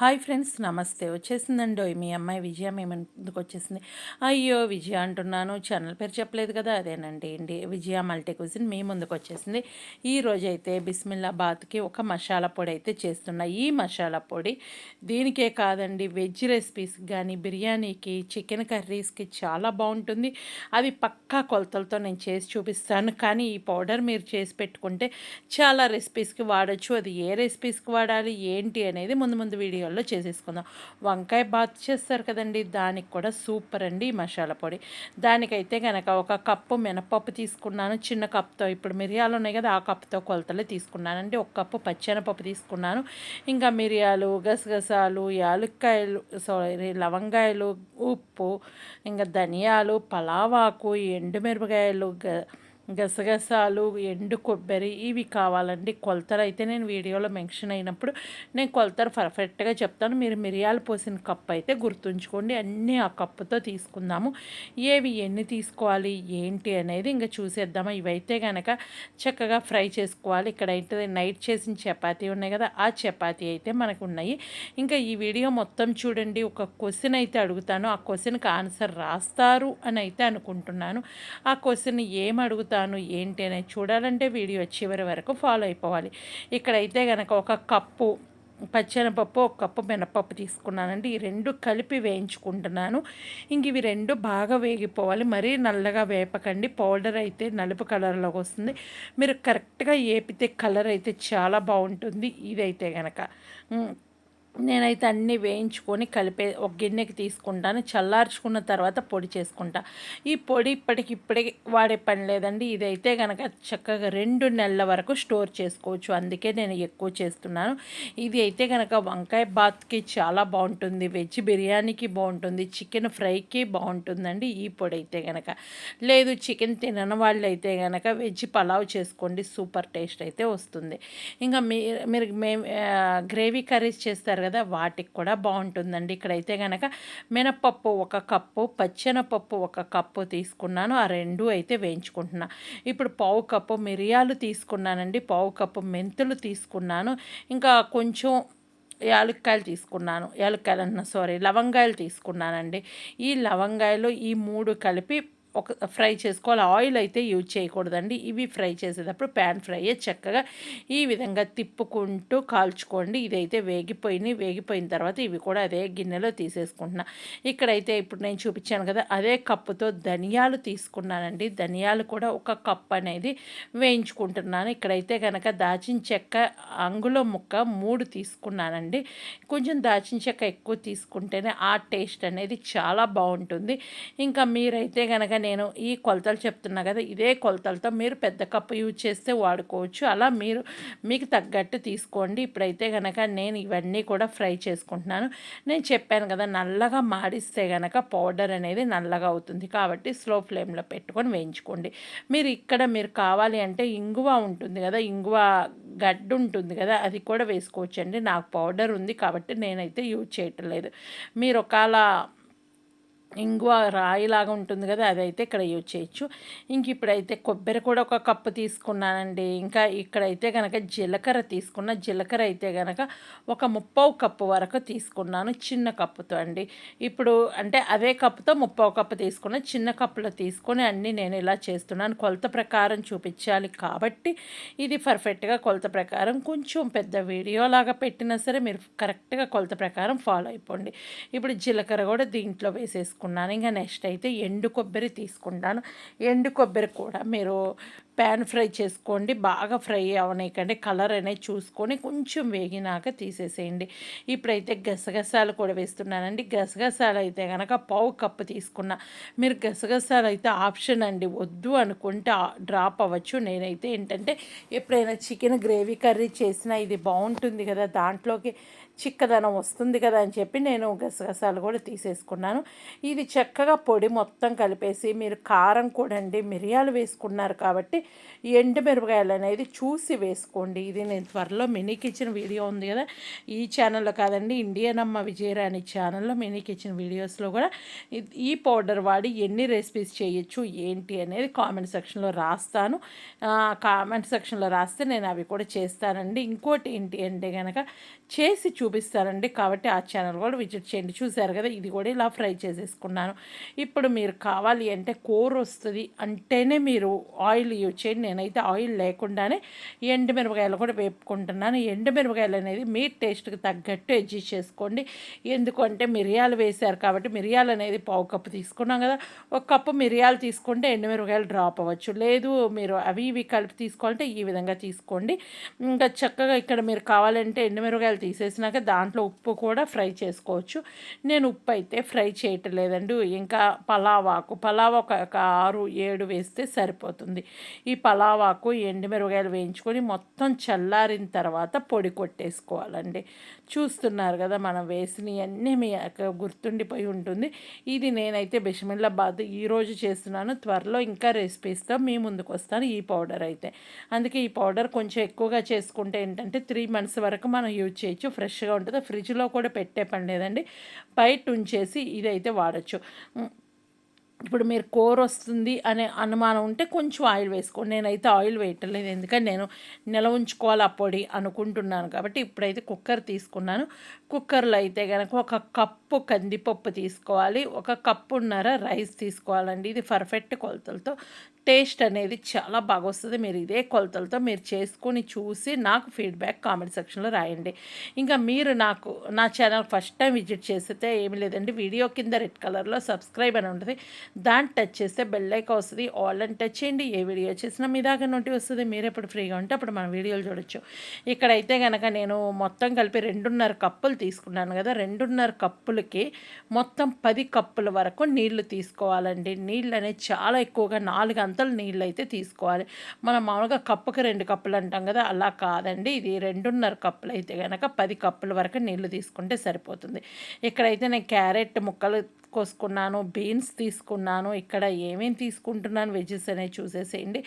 Hi friends నమస్తే. వచ్చేసిందండి మీ అమ్మాయి విజయ మీ ముందుకు వచ్చేసింది. అయ్యో విజయ అంటున్నాను. ఛానల్ పేరు చెప్పలేదు కదా అదేనండి. ఇండి విజయ మల్టీ క్విజిన్ మీ ముందుకు వచ్చేసింది. ఈ రోజైతే బిస్మిల్లాబాద్కి ఒక మసాలా పొడి అయితే చేస్తున్నా. ఈ మసాలా పొడి దీనికే కాదండి వెజ్ రెసిపీస్కి కానీ బిర్యానీకి చికెన్ కర్రీస్కి చాలా బాగుంటుంది. అది పక్కా కొలతలతో నేను చేసి చూపిస్తాను. కానీ ఈ పౌడర్ మీరు చేసి పెట్టుకుంటే చాలా రెసిపీస్కి వాడచ్చు. అది ఏ రెసిపీస్కి వాడాలి ఏంటి అనేది ముందు ముందు వీడియో వీడియోలో చేసేసుకుందాం. వంకాయ బాత్ చేస్తారు కదండి దానికి కూడా సూపర్ అండి మసాలా పొడి. దానికైతే కనుక ఒక కప్పు మినపప్పు తీసుకున్నాను చిన్న కప్తో ఇప్పుడు మిరియాలు ఉన్నాయి కదా ఆ కప్తో కొలతలే తీసుకున్నానండి. ఒక కప్పు పచ్చెనపప్పు తీసుకున్నాను. ఇంకా మిరియాలు గసగసాలు యాలుక్కాయలు సారీ లవంగాయలు ఉప్పు ఇంకా ధనియాలు పలావాకు ఎండుమిరపకాయలు గ గసగసాలు ఎండు కొబ్బరి ఇవి కావాలండి. కొలతలు అయితే నేను వీడియోలో మెన్షన్ అయినప్పుడు నేను కొలతలు పర్ఫెక్ట్గా చెప్తాను. మీరు మిరియాలు పోసిన కప్పు అయితే గుర్తుంచుకోండి. అన్నీ ఆ కప్పుతో తీసుకుందాము. ఏవి ఎన్ని తీసుకోవాలి ఏంటి అనేది ఇంకా చూసేద్దాము. ఇవైతే కనుక చక్కగా ఫ్రై చేసుకోవాలి. ఇక్కడ అయితే నైట్ చేసిన చపాతీ ఉన్నాయి కదా ఆ చపాతీ అయితే మనకు ఉన్నాయి ఇంకా ఈ వీడియో మొత్తం చూడండి. ఒక క్వశ్చన్ అయితే అడుగుతాను. ఆ క్వశ్చన్కి ఆన్సర్ రాస్తారు అని అయితే అనుకుంటున్నాను. ఆ క్వశ్చన్ ఏం అడుగుతాను చేస్తాను ఏంటి అనేది చూడాలంటే వీడియో చివరి వరకు ఫాలో అయిపోవాలి. ఇక్కడైతే కనుక ఒక కప్పు పచ్చెనపప్పు ఒక కప్పు మినపప్పు తీసుకున్నానండి. ఈ రెండు కలిపి వేయించుకుంటున్నాను. ఇంక ఇవి రెండు బాగా వేగిపోవాలి. మరీ నల్లగా వేపకండి. పౌడర్ అయితే నలుపు కలర్లోకి వస్తుంది. మీరు కరెక్ట్గా ఏపితే కలర్ అయితే చాలా బాగుంటుంది. ఇదైతే కనుక నేనైతే అన్నీ వేయించుకొని కలిపే ఒక గిన్నెకి తీసుకుంటాను. చల్లార్చుకున్న తర్వాత పొడి చేసుకుంటా. ఈ పొడి ఇప్పటికి ఇప్పటికి వాడే పని లేదండి. ఇదైతే కనుక చక్కగా రెండు నెలల వరకు స్టోర్ చేసుకోవచ్చు. అందుకే నేను ఎక్కువ చేస్తున్నాను. ఇది అయితే కనుక వంకాయ బాత్కి చాలా బాగుంటుంది. వెజ్ బిర్యానీకి బాగుంటుంది. చికెన్ ఫ్రైకి బాగుంటుందండి ఈ పొడి అయితే కనుక లేదు చికెన్ తినని వాళ్ళు అయితే కనుక వెజ్ పలావ్ చేసుకోండి. సూపర్ టేస్ట్ అయితే వస్తుంది. ఇంకా మీరు మీరు మేము గ్రేవీ కర్రీస్ చేస్తారు కదా వాటికి కూడా బాగుంటుందండి. ఇక్కడైతే కనుక మినపప్పు ఒక కప్పు పచ్చెనపప్పు ఒక కప్పు తీసుకున్నాను. ఆ రెండు అయితే వేయించుకుంటున్నా. ఇప్పుడు పావు కప్పు మిరియాలు తీసుకున్నానండి. పావు కప్పు మెంతులు తీసుకున్నాను. ఇంకా కొంచెం యాలక్కాయలు తీసుకున్నాను. యాలక్కాయలు అన్న సారీ లవంగాయలు తీసుకున్నానండి. ఈ లవంగాయలు ఈ మూడు కలిపి ఒక ఫ్రై చేసుకోవాలి. ఆయిల్ అయితే యూజ్ చేయకూడదండి. ఇవి ఫ్రై చేసేటప్పుడు ప్యాన్ ఫ్రై చక్కగా ఈ విధంగా తిప్పుకుంటూ కాల్చుకోండి. ఇదైతే వేగిపోయినాయి. వేగిపోయిన తర్వాత ఇవి కూడా అదే గిన్నెలో తీసేసుకుంటున్నా. ఇక్కడైతే ఇప్పుడు నేను చూపించాను కదా అదే కప్పుతో ధనియాలు తీసుకున్నానండి. ధనియాలు కూడా ఒక కప్ అనేది వేయించుకుంటున్నాను. ఇక్కడైతే కనుక దాచిన చెక్క అంగుళం ముక్క మూడు తీసుకున్నానండి. కొంచెం దాచిన చెక్క ఎక్కువ తీసుకుంటేనే ఆ టేస్ట్ అనేది చాలా బాగుంటుంది. ఇంకా మీరైతే కనుక నేను ఈ కొలతలు చెప్తున్నా కదా ఇదే కొలతలతో మీరు పెద్ద కప్పు యూజ్ చేస్తే వాడుకోవచ్చు. అలా మీరు మీకు తగ్గట్టు తీసుకోండి. ఇప్పుడైతే కనుక నేను ఇవన్నీ కూడా ఫ్రై చేసుకుంటున్నాను. నేను చెప్పాను కదా నల్లగా మాడిస్తే కనుక పౌడర్ అనేది నల్లగా అవుతుంది. కాబట్టి స్లో ఫ్లేమ్లో పెట్టుకొని వేయించుకోండి. మీరు ఇక్కడ మీరు కావాలి అంటే ఇంగువ ఉంటుంది కదా ఇంగువ గడ్డు ఉంటుంది కదా అది కూడా వేసుకోవచ్చండి. నాకు పౌడర్ ఉంది కాబట్టి నేనైతే యూజ్ చేయటం లేదు. మీరు ఒకవేళ ఇంగువ రాయిలాగా ఉంటుంది కదా అదైతే ఇక్కడ యూజ్ చేయొచ్చు. ఇంక ఇప్పుడైతే కొబ్బరి కూడా ఒక కప్పు తీసుకున్నానండి. ఇంకా ఇక్కడైతే కనుక జీలకర్ర తీసుకున్న జీలకర్ర అయితే కనుక ఒక ముప్పవు కప్పు వరకు తీసుకున్నాను చిన్న కప్పుతో అండి. ఇప్పుడు అంటే అదే కప్పుతో ముప్పవు కప్పు తీసుకున్న చిన్న కప్పులో తీసుకొని అన్నీ నేను ఇలా చేస్తున్నాను. కొలత ప్రకారం చూపించాలి కాబట్టి ఇది పర్ఫెక్ట్గా కొలత ప్రకారం కొంచెం పెద్ద వీడియోలాగా పెట్టినా సరే మీరు కరెక్ట్గా కొలత ప్రకారం ఫాలో అయిపోండి. ఇప్పుడు జీలకర్ర కూడా దీంట్లో వేసేసుకోండి తీసుకున్నాను. ఇంకా నెక్స్ట్ అయితే ఎండు కొబ్బరి తీసుకుంటాను. ఎండు కొబ్బరి కూడా మీరు ప్యాన్ ఫ్రై చేసుకోండి. బాగా ఫ్రై అవనీకండి కలర్ అనేది చూసుకొని కొంచెం వేగినాక తీసేసేయండి. ఇప్పుడైతే గసగసాలు కూడా వేస్తున్నానండి. గసగసాలు అయితే కనుక పావు కప్పు తీసుకున్న. మీరు గసగసాలు అయితే ఆప్షన్ అండి. వద్దు అనుకుంటే డ్రాప్ అవ్వచ్చు. నేనైతే ఏంటంటే ఎప్పుడైనా చికెన్ గ్రేవీ కర్రీ చేసినా ఇది బాగుంటుంది కదా. దాంట్లోకి చిక్కదనం వస్తుంది కదా అని చెప్పి నేను గసగసాలు కూడా తీసేసుకున్నాను. ఇది చక్కగా పొడి మొత్తం కలిపేసి మీరు కారం కూడా అండి మిరియాలు వేసుకున్నారు కాబట్టి ఎండుమిరపకాయలు అనేది చూసి వేసుకోండి. ఇది నేను త్వరలో మినీ కిచెన్ వీడియో ఉంది కదా ఈ ఛానల్లో కాదండి ఇండియన్ అమ్మ విజయరాణి ఛానల్లో మినీ కిచెన్ వీడియోస్లో కూడా ఈ పౌడర్ వాడి ఎన్ని రెసిపీస్ చేయొచ్చు ఏంటి అనేది కామెంట్ సెక్షన్లో రాస్తాను. కామెంట్ సెక్షన్లో రాస్తే నేను అవి కూడా చేస్తానండి. ఇంకోటి ఏంటి అంటే కనుక చేసి చూ చూపిస్తారండి. కాబట్టి ఆ ఛానల్ కూడా విజిట్ చేయండి. చూసారు కదా ఇది కూడా ఇలా ఫ్రై చేసేసుకున్నాను. ఇప్పుడు మీరు కావాలి అంటే కూర వస్తుంది అంటేనే మీరు ఆయిల్ యూజ్ చేయండి. నేనైతే ఆయిల్ లేకుండానే ఎండుమిరపకాయలు కూడా వేపుకుంటున్నాను. ఎండుమిరపకాయలు అనేది మీ టేస్ట్కి తగ్గట్టు అడ్జస్ట్ చేసుకోండి. ఎందుకంటే మిరియాలు వేశారు కాబట్టి మిరియాలు అనేది పావు కప్పు తీసుకున్నాం కదా ఒక కప్పు మిరియాలు తీసుకుంటే ఎండుమిరపకాయలు డ్రాప్ అవ్వచ్చు. లేదు మీరు అవి ఇవి కలిపి తీసుకోవాలంటే ఈ విధంగా తీసుకోండి. ఇంకా చక్కగా ఇక్కడ మీరు కావాలంటే ఎండుమిరపకాయలు తీసేసినాక దాంట్లో ఉప్పు కూడా ఫ్రై చేసుకోవచ్చు. నేను ఉప్పు అయితే ఫ్రై చేయటం లేదండి ఇంకా పలావాకు పలావ్ ఒక ఆరు ఏడు వేస్తే సరిపోతుంది. ఈ పలావాకు ఎండుమిరపకాయలు వేయించుకొని మొత్తం చల్లారిన తర్వాత పొడి కొట్టేసుకోవాలండి. చూస్తున్నారు కదా మనం వేసినవన్నీ మీ గుర్తుండిపోయి ఉంటుంది. ఇది నేనైతే బిషమిల్లాబాద్ ఈరోజు చేస్తున్నాను. త్వరలో ఇంకా రెసిపీస్తో మీ ముందుకు వస్తాను ఈ పౌడర్ అయితే. అందుకే ఈ పౌడర్ కొంచెం ఎక్కువగా చేసుకుంటే ఏంటంటే త్రీ మంత్స్ వరకు మనం యూజ్ చేయొచ్చు. ఫ్రెష్గా ఉంటుందో ఫ్రిడ్జ్లో కూడా పెట్టే పని లేదండి. బయట ఉంచేసి ఇదైతే వాడచ్చు. ఇప్పుడు మీరు కూర వస్తుంది అనే అనుమానం ఉంటే కొంచెం ఆయిల్ వేసుకోండి. నేనైతే ఆయిల్ వేయట్లేదు. ఎందుకంటే నేను నిల ఉంచుకోవాలి ఆ పొడి అనుకుంటున్నాను కాబట్టి ఇప్పుడైతే కుక్కర్ తీసుకున్నాను. కుక్కర్లో అయితే కనుక ఒక కప్పు కందిపప్పు తీసుకోవాలి. ఒక కప్పున్నర రైస్ తీసుకోవాలండి. ఇది పర్ఫెక్ట్ కొలతలతో. టేస్ట్ అనేది చాలా బాగా వస్తుంది. మీరు ఇదే కొలతలతో మీరు చేసుకొని చూసి నాకు ఫీడ్బ్యాక్ కామెంట్ సెక్షన్లో రాయండి. ఇంకా మీరు నాకు నా ఛానల్ ఫస్ట్ టైం విజిట్ చేస్తే ఏమి లేదండి. వీడియో కింద రెడ్ కలర్లో సబ్స్క్రైబ్ అని ఉంటుంది. దాన్ని టచ్ చేస్తే బెల్ వస్తుంది. ఆల్ అని టచ్ చేయండి. ఏ వీడియో చేసినా మీ దాకా నోటి వస్తుంది. మీరు ఎప్పుడు ఫ్రీగా ఉంటే అప్పుడు మన వీడియోలు చూడొచ్చు. ఇక్కడైతే కనుక నేను మొత్తం కలిపి రెండున్నర కప్పులు తీసుకున్నాను కదా. రెండున్నర కప్పులు కప్పులకి మొత్తం పది కప్పుల వరకు నీళ్ళు తీసుకోవాలండి. నీళ్ళు అనేది చాలా ఎక్కువగా నాలుగు అంతలు నీళ్ళు అయితే తీసుకోవాలి. మనం మామూలుగా కప్పుకి రెండు కప్పులు అంటాం కదా అలా కాదండి. ఇది రెండున్నర కప్పులు అయితే కనుక పది కప్పుల వరకు నీళ్ళు తీసుకుంటే సరిపోతుంది. ఇక్కడైతే నేను క్యారెట్ ముక్కలు కోసుకున్నాను బీన్స్ తీసుకున్నాను ఇక్కడ ఏమేమి తీసుకుంటున్నాను వెజెస్ అనేవి చూసేసేయండి.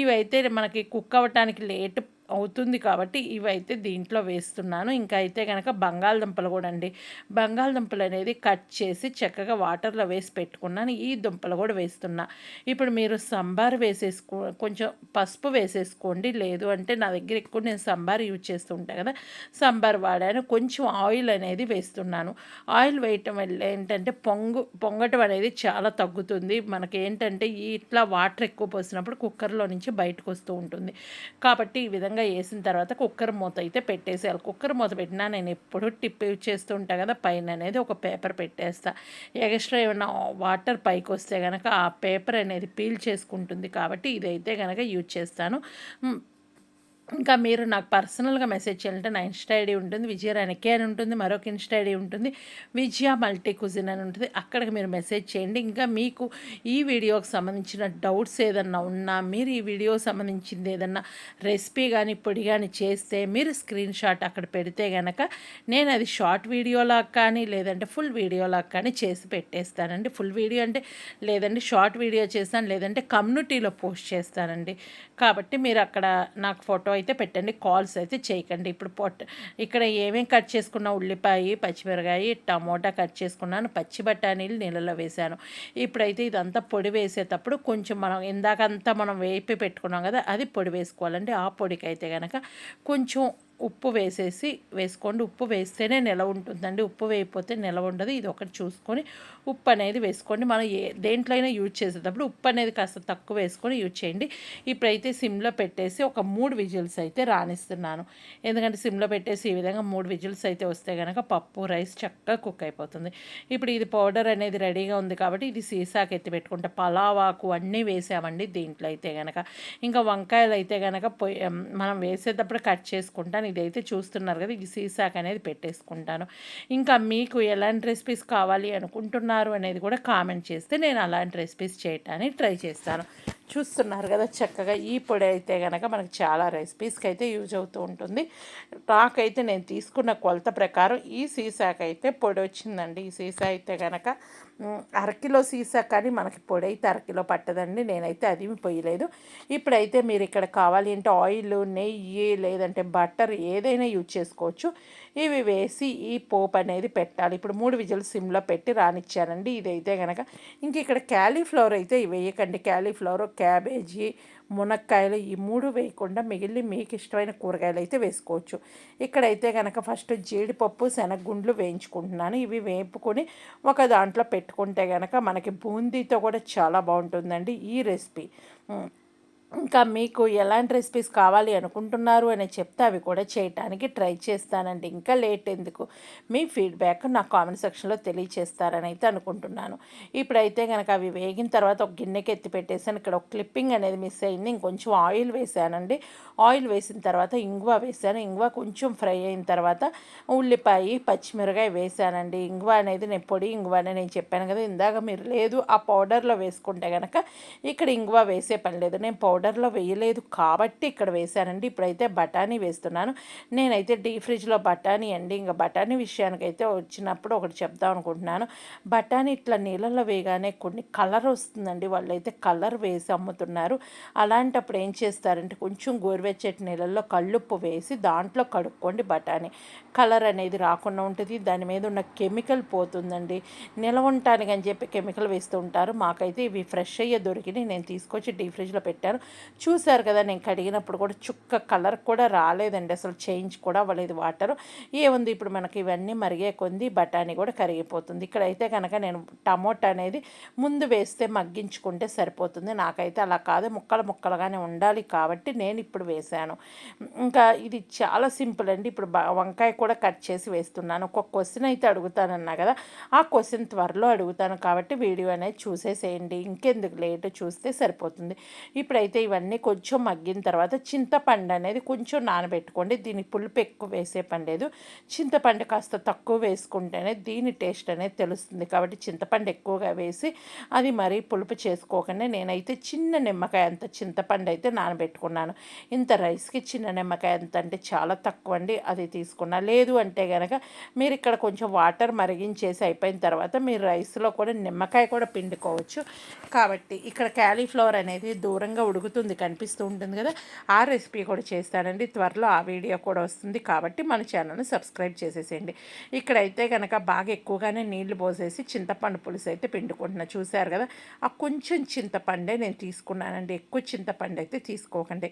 ఇవైతే మనకి కుక్ అవ్వటానికి లేట్ అవుతుంది కాబట్టి ఇవైతే దీంట్లో వేస్తున్నాను. ఇంకా అయితే కనుక బంగాళదుంపలు కూడా అండి. బంగాళదుంపలు అనేది కట్ చేసి చక్కగా వాటర్లో వేసి పెట్టుకున్నాను. ఈ దుంపలు కూడా వేస్తున్నా. ఇప్పుడు మీరు సంబార్ వేసేసుకో కొంచెం పసుపు వేసేసుకోండి. లేదు అంటే నా దగ్గర ఎక్కువ నేను సంబార్ యూజ్ చేస్తూ ఉంటాను కదా. సంబార్ వాడాను. కొంచెం ఆయిల్ అనేది వేస్తున్నాను. ఆయిల్ వేయటం వల్ల ఏంటంటే పొంగ పొంగటం అనేది చాలా తగ్గుతుంది. మనకి ఏంటంటే ఇట్లా వాటర్ ఎక్కువ పోసినప్పుడు కుక్కర్లో నుంచి బయటకు వస్తూ ఉంటుంది. కాబట్టి ఈ విధంగా విధంగా వేసిన తర్వాత కుక్కర్ మూత అయితే పెట్టేసేయాలి. కుక్కర్ మూత పెట్టినా నేను ఎప్పుడు టిప్ యూజ్ చేస్తూ ఉంటాను కదా పైన అనేది ఒక పేపర్ పెట్టేస్తా. ఎక్స్ట్రా ఏమైనా వాటర్ పైకి వస్తే కనుక ఆ పేపర్ అనేది పీల్ చేసుకుంటుంది. కాబట్టి ఇదైతే కనుక యూజ్ చేస్తాను. ఇంకా మీరు నాకు పర్సనల్గా మెసేజ్ చేయాలంటే నా ఇన్స్టా ఐడి ఉంటుంది విజయ రెనకే అని ఉంటుంది మరొక ఇన్స్టా ఐడి ఉంటుంది విజయ మల్టీ కుజిన్ అని ఉంటుంది. అక్కడికి మీరు మెసేజ్ చేయండి. ఇంకా మీకు ఈ వీడియోకి సంబంధించిన డౌట్స్ ఏదన్నా ఉన్నా మీరు ఈ వీడియో సంబంధించింది ఏదన్నా రెసిపీ కానీ పొడి కానీ చేస్తే మీరు స్క్రీన్ షాట్ అక్కడ పెడితే కనుక నేను అది షార్ట్ వీడియోలా కానీ లేదంటే ఫుల్ వీడియోలా కానీ చేసి పెట్టేస్తానండి. ఫుల్ వీడియో అంటే లేదంటే షార్ట్ వీడియో చేస్తాను లేదంటే కమ్యూనిటీలో పోస్ట్ చేస్తానండి. కాబట్టి మీరు అక్కడ నాకు ఫోటో అయితే పెట్టండి కాల్స్ అయితే చేయకండి. ఇప్పుడు పొట్ట ఇక్కడ ఏమేమి కట్ చేసుకున్న ఉల్లిపాయ పచ్చిమిరకాయ టమోటా కట్ చేసుకున్నాను పచ్చి బఠానీలు నీళ్ళలో వేశాను ఇప్పుడైతే ఇదంతా పొడి వేసేటప్పుడు కొంచెం మనం ఇందాకంతా మనం వేపి పెట్టుకున్నాం కదా అది పొడి వేసుకోవాలండి. ఆ పొడికి అయితే కనుక కొంచెం ఉప్పు వేసేసి వేసుకోండి. ఉప్పు వేస్తేనే నిల ఉంటుందండి. ఉప్పు వేయకపోతే నిల ఉండదు. ఇది ఒకటి చూసుకొని ఉప్పు అనేది వేసుకోండి. మనం ఏ దేంట్లో అయినా యూజ్ చేసేటప్పుడు ఉప్పు అనేది కాస్త తక్కువ వేసుకొని యూజ్ చేయండి. ఇప్పుడైతే సిమ్లో పెట్టేసి ఒక మూడు విజిల్స్ అయితే రాణిస్తున్నాను ఎందుకంటే సిమ్లో పెట్టేసి ఈ విధంగా మూడు విజిల్స్ అయితే వస్తే కనుక పప్పు రైస్ చక్కగా కుక్ అయిపోతుంది. ఇప్పుడు ఇది పౌడర్ అనేది రెడీగా ఉంది కాబట్టి ఇది సీసాకి ఎత్తి పెట్టుకుంటే పలావాకు అన్నీ వేసామండి దీంట్లో అయితే కనుక ఇంకా వంకాయలు అయితే కనుక మనం వేసేటప్పుడు కట్ చేసుకుంటాను కానీ ఇదైతే చూస్తున్నారు కదా ఇది సీసాక్ అనేది పెట్టేసుకుంటాను. ఇంకా మీకు ఎలాంటి రెసిపీస్ కావాలి అనుకుంటున్నారు అనేది కూడా కామెంట్ చేస్తే నేను అలాంటి రెసిపీస్ చేయటానికి ట్రై చేస్తాను. చూస్తున్నారు కదా చక్కగా. ఈ పొడి అయితే కనుక మనకు చాలా రెసిపీస్కి అయితే యూజ్ అవుతూ ఉంటుంది. నాకైతే నేను తీసుకున్న కొలత ప్రకారం ఈ సీసాకైతే పొడి వచ్చిందండి. ఈ సీసా అయితే కనుక అరకిలో సీసా కానీ మనకి పొడి అయితే అరకిలో పట్టదండి. నేనైతే అది పోయలేదు ఇప్పుడైతే మీరు ఇక్కడ కావాలి అంటే ఆయిల్ నెయ్యి లేదంటే బట్టర్ ఏదైనా యూజ్ చేసుకోవచ్చు. ఇవి వేసి ఈ పోపు అనేది పెట్టాలి. ఇప్పుడు మూడు విజిల్ సిమ్లో పెట్టి రానిచ్చానండి. ఇదైతే కనుక ఇంక ఇక్కడ క్యాలీఫ్లవర్ అయితే వేయకండి. క్యాలీఫ్లవర్ క్యాబేజీ మునక్కాయలు ఈ మూడు వేయకుండా మిగిలిన మీకు ఇష్టమైన కూరగాయలు అయితే వేసుకోవచ్చు. ఇక్కడైతే కనుక ఫస్ట్ జీడిపప్పు శనగగుండ్లు వేయించుకుంటున్నాను. ఇవి వేపుకొని ఒక దాంట్లో పెట్టుకుంటే కనుక మనకి బూందీతో కూడా చాలా బాగుంటుందండి ఈ రెసిపీ. ఇంకా మీకు ఎలాంటి రెసిపీస్ కావాలి అనుకుంటున్నారు అని చెప్తే అవి కూడా చేయటానికి ట్రై చేస్తానండి. ఇంకా లేట్ ఎందుకు? మీ ఫీడ్బ్యాక్ నా కామెంట్ సెక్షన్లో తెలియచేస్తారని అయితే అనుకుంటున్నాను. ఇప్పుడైతే కనుక అవి వేగిన తర్వాత ఒక గిన్నెకి ఎత్తి పెట్టేసాను ఇక్కడ ఒక క్లిప్పింగ్ అనేది మిస్ అయింది. ఇంకొంచెం ఆయిల్ వేసానండి ఆయిల్ వేసిన తర్వాత ఇంగువ వేసాను ఇంగువ కొంచెం ఫ్రై అయిన తర్వాత ఉల్లిపాయ పచ్చిమిరకాయ వేసానండి ఇంగువ అనేది నేను పొడి ఇంగువ అని నేను చెప్పాను కదా ఇందాక మీరు లేదు ఆ పౌడర్లో వేసుకుంటే కనుక ఇక్కడ ఇంగువ వేసే పని లేదు. నేను పౌడర్ ఆర్డర్లో వేయలేదు కాబట్టి ఇక్కడ వేసానండి ఇప్పుడైతే బఠానీ వేస్తున్నాను. నేనైతే డీ ఫ్రిడ్జ్లో బఠానీ అండి. ఇంకా బఠానీ విషయానికైతే వచ్చినప్పుడు ఒకటి చెప్దాం అనుకుంటున్నాను. బఠానీ ఇట్లా నీళ్ళల్లో వేయగానే కొన్ని కలర్ వస్తుందండి. వాళ్ళైతే కలర్ వేసి అమ్ముతున్నారు. అలాంటప్పుడు ఏం చేస్తారంటే కొంచెం గోరువెచ్చటి నీళ్ళల్లో కళ్ళుప్పు వేసి దాంట్లో కడుక్కోండి బఠానీ. కలర్ అనేది రాకుండా ఉంటుంది. దాని మీద ఉన్న కెమికల్ పోతుందండి. నిలవ ఉండటానికి అని చెప్పి కెమికల్ వేస్తూ ఉంటారు. మాకైతే ఇవి ఫ్రెష్ అయ్యే దొరికినాయి నేను తీసుకొచ్చి డీ ఫ్రిడ్జ్లో పెట్టాను. చూశారు కదా నేను కడిగినప్పుడు కూడా చుక్క కలర్ కూడా రాలేదండి. అసలు చేంజ్ కూడా అవ్వలేదు వాటర్. ఏముంది ఇప్పుడు మనకి ఇవన్నీ మరిగే కొంది బఠానీ కూడా కరిగిపోతుంది. ఇక్కడైతే కనుక నేను టమోటా అనేది ముందు వేస్తే మగ్గించుకుంటే సరిపోతుంది. నాకైతే అలా కాదు. ముక్కలు ముక్కలుగానే ఉండాలి కాబట్టి నేను ఇప్పుడు వేశాను. ఇంకా ఇది చాలా సింపుల్ అండి. ఇప్పుడు వంకాయ కూడా కట్ చేసి వేస్తున్నాను. ఒక క్వశ్చన్ అయితే అడుగుతానన్నా కదా ఆ క్వశ్చన్ త్వరలో అడుగుతాను కాబట్టి వీడియో అనేది చూసేసేయండి. ఇంకెందుకు లేట్? చూస్తే సరిపోతుంది. ఇప్పుడైతే ఇవన్నీ కొంచెం మగ్గిన తర్వాత చింతపండు అనేది కొంచెం నానబెట్టుకోండి. దీని పులుపు ఎక్కువ వేసే పని లేదు. చింతపండు కాస్త తక్కువ వేసుకుంటేనే దీని టేస్ట్ అనేది తెలుస్తుంది. కాబట్టి చింతపండు ఎక్కువగా వేసి అది మరీ పులుపు చేసుకోకుండా. నేనైతే చిన్న నిమ్మకాయ అంత చింతపండు అయితే నానబెట్టుకున్నాను. ఇంత రైస్కి చిన్న నిమ్మకాయ అంత అంటే చాలా తక్కువ అండి. అది తీసుకున్నా లేదు అంటే కనుక మీరు ఇక్కడ కొంచెం వాటర్ మరిగించేసి అయిపోయిన తర్వాత మీరు రైస్లో కూడా నిమ్మకాయ కూడా పిండుకోవచ్చు. కాబట్టి ఇక్కడ క్యాలీఫ్లవర్ అనేది దూరంగా ఉడుకు ఉడుకుతుంది కనిపిస్తూ ఉంటుంది కదా. ఆ రెసిపీ కూడా చేస్తానండి. త్వరలో ఆ వీడియో కూడా వస్తుంది కాబట్టి మన ఛానల్ని సబ్స్క్రైబ్ చేసేసేయండి. ఇక్కడైతే కనుక బాగా ఎక్కువగానే నీళ్ళు పోసేసి చింతపండు పులుసు అయితే పిండుకుంటున్నా. చూశారు కదా? ఆ కొంచెం చింతపండే నేను తీసుకున్నానండి. ఎక్కువ చింతపండు అయితే తీసుకోకండి.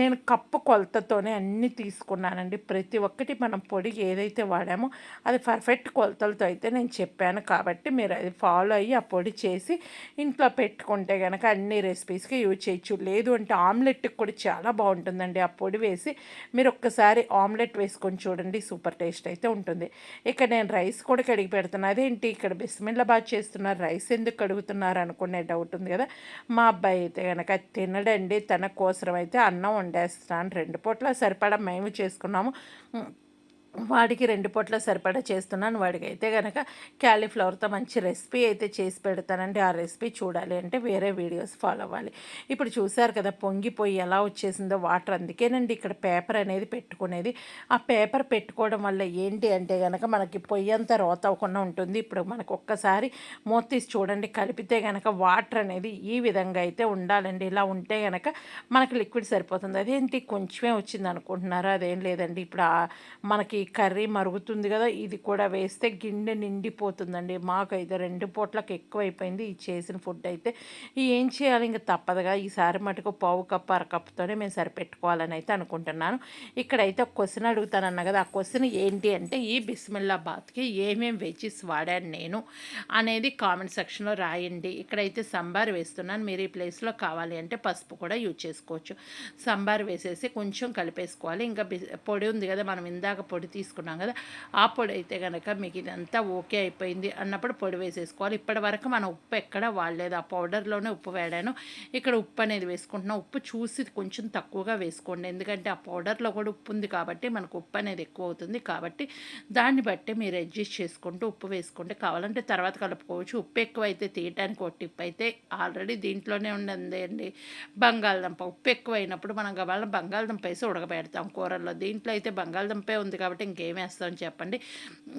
నేను కప్పు కొలతతోనే అన్నీ తీసుకున్నానండి. ప్రతి ఒక్కటి మనం పొడి ఏదైతే వాడామో అది పర్ఫెక్ట్ కొలతలతో అయితే నేను చెప్పాను కాబట్టి మీరు అది ఫాలో అయ్యి ఆ పొడి చేసి ఇంట్లో పెట్టుకుంటే కనుక అన్ని రెసిపీస్కి యూజ్ చేయొచ్చు లేదు అంటే ఆమ్లెట్కి కూడా చాలా బాగుంటుందండి. ఆ పొడి వేసి మీరు ఒక్కసారి ఆమ్లెట్ వేసుకొని చూడండి సూపర్ టేస్ట్ అయితే ఉంటుంది. ఇక్కడ నేను రైస్ కూడా కడిగి పెడుతున్నా. అదేంటి? ఇక్కడ బిస్మిల్లాబాద్ చేస్తున్నారు. రైస్ ఎందుకు కడుగుతున్నారు అనుకునే డౌట్ ఉంది కదా. మా అబ్బాయి అయితే కనుక తినడండి తన కోసరం అయితే అన్నం వండేస్తాను. రెండు పూట్ల సరిపడా మేము చేసుకున్నాము. వాడికి రెండు పొట్ల సరిపడా చేస్తున్నాను. వాడికి అయితే కనుక క్యాలీఫ్లవర్తో మంచి రెసిపీ అయితే చేసి పెడతానండి. ఆ రెసిపీ చూడాలి అంటే వేరే వీడియోస్ ఫాలో అవ్వాలి. ఇప్పుడు చూసారు కదా పొంగిపోయి ఎలా వచ్చేసిందో వాటర్. అందుకేనండి ఇక్కడ పేపర్ అనేది పెట్టుకునేది. ఆ పేపర్ పెట్టుకోవడం వల్ల ఏంటి అంటే కనుక మనకి పొయ్యి అంతా రోత అవ్వకుండా ఉంటుంది. ఇప్పుడు మనకు ఒక్కసారి మూతీసి చూడండి కలిపితే కనుక వాటర్ అనేది ఈ విధంగా అయితే ఉండాలండి. ఇలా ఉంటే కనుక మనకి లిక్విడ్ సరిపోతుంది. అదేంటి కొంచెమే వచ్చింది అనుకుంటున్నారా అదేం లేదండి. ఇప్పుడు మనకి కర్రీ మరుగుతుంది కదా ఇది కూడా వేస్తే గిన్నె నిండిపోతుందండి. మాకైతే రెండు పూట్లకు ఎక్కువైపోయింది ఈ చేసిన ఫుడ్ అయితే. ఏం చేయాలి? ఇంకా తప్పదుగా. ఈసారి మటుకు పావు కప్పు అరకప్పుతోనే మేము సరిపెట్టుకోవాలని అయితే అనుకుంటున్నాను. ఇక్కడైతే ఒక క్వశ్చన్ అడుగుతానన్న కదా ఆ క్వశ్చన్ ఏంటి అంటే ఈ బిస్మిల్లాబాద్కి ఏమేమి వెజ్జెస్ వాడాను నేను అనేది కామెంట్ సెక్షన్లో రాయండి. ఇక్కడైతే సంబార్ వేస్తున్నాను. మీరు ఈ ప్లేస్లో కావాలి అంటే పసుపు కూడా యూజ్ చేసుకోవచ్చు. సంబార్ వేసేసి కొంచెం కలిపేసుకోవాలి. ఇంకా పొడి ఉంది కదా మనం ఇందాక పొడి తీసుకున్నాం కదా ఆ పొడి అయితే కనుక మీకు ఇదంతా ఓకే అయిపోయింది అన్నప్పుడు పొడి వేసేసుకోవాలి. ఇప్పటి వరకు మనం ఉప్పు ఎక్కడ వాడలేదు. ఆ పౌడర్లోనే ఉప్పు వేడాను ఇక్కడ ఉప్పు అనేది వేసుకుంటున్నాం. ఉప్పు చూసి కొంచెం తక్కువగా వేసుకోండి. ఎందుకంటే ఆ పౌడర్లో కూడా ఉప్పు ఉంది కాబట్టి మనకు ఉప్పు అనేది ఎక్కువ అవుతుంది కాబట్టి దాన్ని బట్టి మీరు అడ్జస్ట్ చేసుకుంటూ ఉప్పు వేసుకుంటే కావాలంటే తర్వాత కలుపుకోవచ్చు. ఉప్పు ఎక్కువ అయితే తీయటానికి ఒక టిప్ అయితే ఆల్రెడీ దీంట్లోనే ఉండదు అండి. బంగాళదుంప ఉప్పు ఎక్కువైనప్పుడు మనం గబాలను బంగాళదుంప వేసి ఉడకబెడతాం కూరల్లో. దీంట్లో అయితే బంగాళదుంపే ఉంది కాబట్టి కాబట్టి ఇంకేం వేస్తామని చెప్పండి.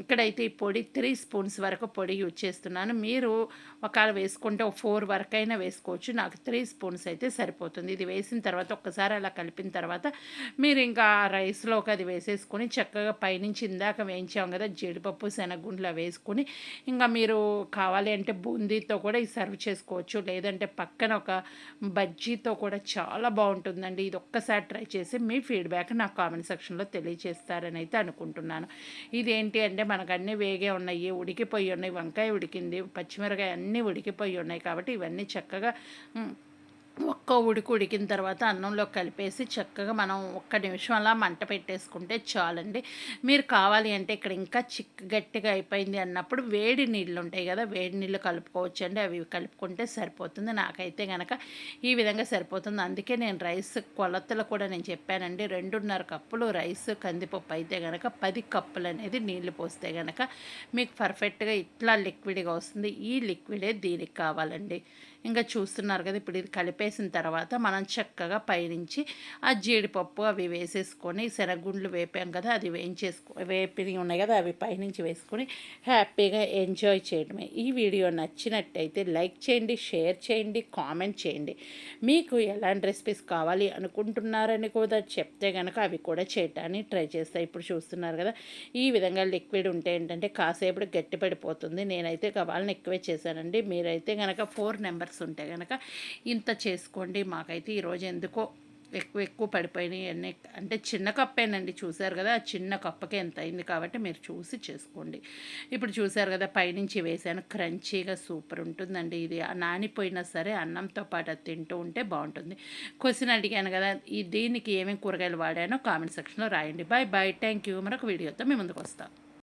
ఇక్కడైతే ఈ పొడి త్రీ స్పూన్స్ వరకు పొడి యూజ్ చేస్తున్నాను. మీరు ఒకవేళ వేసుకుంటే ఒక ఫోర్ వరకు అయినా వేసుకోవచ్చు. నాకు త్రీ స్పూన్స్ అయితే సరిపోతుంది. ఇది వేసిన తర్వాత ఒక్కసారి అలా కలిపిన తర్వాత మీరు ఇంకా రైస్లోకి అది వేసేసుకొని చక్కగా పైనుంచి ఇందాక వేయించాం కదా జీడిపప్పు శనగగుండ్లు వేసుకొని ఇంకా మీరు కావాలి అంటే బూందీతో కూడా ఇది సర్వ్ చేసుకోవచ్చు. లేదంటే పక్కన ఒక బజ్జీతో కూడా చాలా బాగుంటుందండి. ఇది ఒక్కసారి ట్రై చేసి మీ ఫీడ్బ్యాక్ నాకు కామెంట్ సెక్షన్లో తెలియజేస్తారని అయితే అనుకుంటున్నాను. ఇదేంటి అంటే మనకు వేగే ఉన్నాయి ఉడికిపోయి ఉన్నాయి వంకాయ ఉడికింది పచ్చిమిరకాయ అన్నీ ఉడికిపోయి ఉన్నాయి కాబట్టి ఇవన్నీ చక్కగా ఒక్క ఉడికి ఉడికిన తర్వాత అన్నంలో కలిపేసి చక్కగా మనం ఒక్క నిమిషం అలా మంట పెట్టేసుకుంటే చాలండి. మీరు కావాలి అంటే ఇక్కడ ఇంకా చిక్ గట్టిగా అయిపోయింది అన్నప్పుడు వేడి నీళ్ళు ఉంటాయి కదా వేడి నీళ్ళు కలుపుకోవచ్చు అండి అవి కలుపుకుంటే సరిపోతుంది. నాకైతే కనుక ఈ విధంగా సరిపోతుంది. అందుకే నేను రైస్ కొలతలు కూడా నేను చెప్పానండి. రెండున్నర కప్పులు రైస్ కందిపప్పు అయితే కనుక పది కప్పులు అనేది నీళ్ళు పోస్తే కనుక మీకు పర్ఫెక్ట్గా ఇట్లా లిక్విడ్గా వస్తుంది. ఈ లిక్విడే దీనికి కావాలండి. ఇంకా చూస్తున్నారు కదా ఇప్పుడు ఇది కలిపేసిన తర్వాత మనం చక్కగా పైనుంచి ఆ జీడిపప్పు అవి వేసేసుకొని శనగుండ్లు వేపాం కదా అది వేయించేసుకో వేపి ఉన్నాయి కదా అవి పైనుంచి వేసుకొని హ్యాపీగా ఎంజాయ్ చేయడమే. ఈ వీడియో నచ్చినట్టయితే లైక్ చేయండి షేర్ చేయండి కామెంట్ చేయండి. మీకు ఎలాంటి రెసిపీస్ కావాలి అనుకుంటున్నారని కూడా చెప్తే కనుక అవి కూడా చేయటానికి ట్రై చేస్తాయి ఇప్పుడు చూస్తున్నారు కదా ఈ విధంగా లిక్విడ్ ఉంటే ఏంటంటే కాసేపు గట్టిపడిపోతుంది. నేనైతే కావాలని ఎక్కువే చేశానండి. మీరైతే కనుక ఫోర్ నెంబర్స్ ప్రోడక్ట్స్ ఉంటే కనుక ఇంత చేసుకోండి. మాకైతే ఈరోజు ఎందుకో ఎక్కువ ఎక్కువ పడిపోయినాయి. అన్నీ అంటే చిన్న కప్పేనండి. చూశారు కదా ఆ చిన్న కప్పకే ఎంత అయింది కాబట్టి మీరు చూసి చేసుకోండి. ఇప్పుడు చూశారు కదా పైనుంచి వేసాను క్రంచీగా సూపర్ ఉంటుందండి ఇది. నానిపోయినా సరే అన్నంతో పాటు అది తింటూ ఉంటే బాగుంటుంది. క్వశ్చన్ అడిగాను కదా ఈ దీనికి ఏమేమి కూరగాయలు వాడానో కామెంట్ సెక్షన్లో రాయండి. Bye bye thank you. మరొక వీడియోతో మేము ముందుకు వస్తాం.